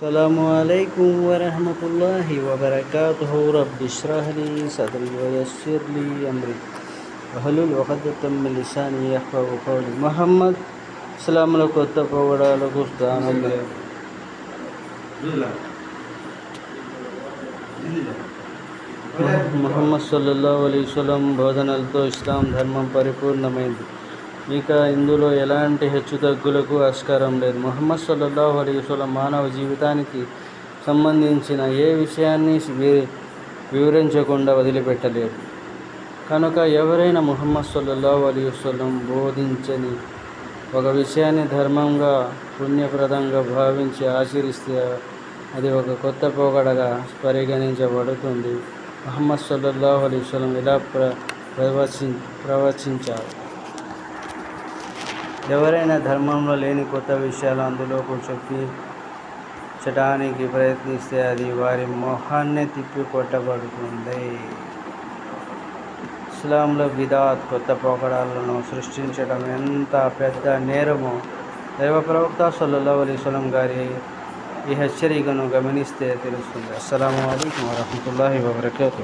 السلام عليكم ورحمة الله وبركاته رب اشرح لي صدري ويسر لي أمري واحلل عقدة من لساني يفقه قولي محمد ఇస్లాంలో కొత్త పోవడాలకు స్థానం లేదు ముహమ్మద్ సల్లల్లాహు అలైహి వసల్లం బోధనలతో ఇస్లాం ధర్మం పరిపూర్ణమైంది ఇక ఇందులో ఎలాంటి హెచ్చుతగ్గులకు ఆస్కారం లేదు. మొహమ్మద్ సల్లల్లాహు అలైహి మానవ జీవితానికి సంబంధించిన ఏ విషయాన్ని వి- వివరించకుండా వదిలిపెట్టలేదు. కనుక ఎవరైనా ముహమ్మద్ సల్లల్లాహు అలీ వసలం బోధించని ఒక విషయాన్ని ధర్మంగా పుణ్యప్రదంగా భావించి ఆచరిస్తే అది ఒక కొత్త పోకడగా పరిగణించబడుతుంది. మహమ్మద్ సల్లల్లాహు అలీ వసలం ఇలా ప్ర ప్రవచి ప్రవచించారు. ఎవరైనా ధర్మంలో లేని కొత్త విషయాలు అందులోకి చటానికి ప్రయత్నిస్తే అది వారి మొహాన్నే తిప్పి కొట్టబడుతుంది. ఇస్లాంలో బిదాత్ కొత్త పోకడాలను సృష్టించడం ఎంత పెద్ద నేరమో దైవ ప్రవక్త సల్లల్లాహు అలైహి గారి ఈ హెచ్చరికను గమనిస్తే తెలుస్తుంది. అస్సలం వరహతుల్లా వబర్కూ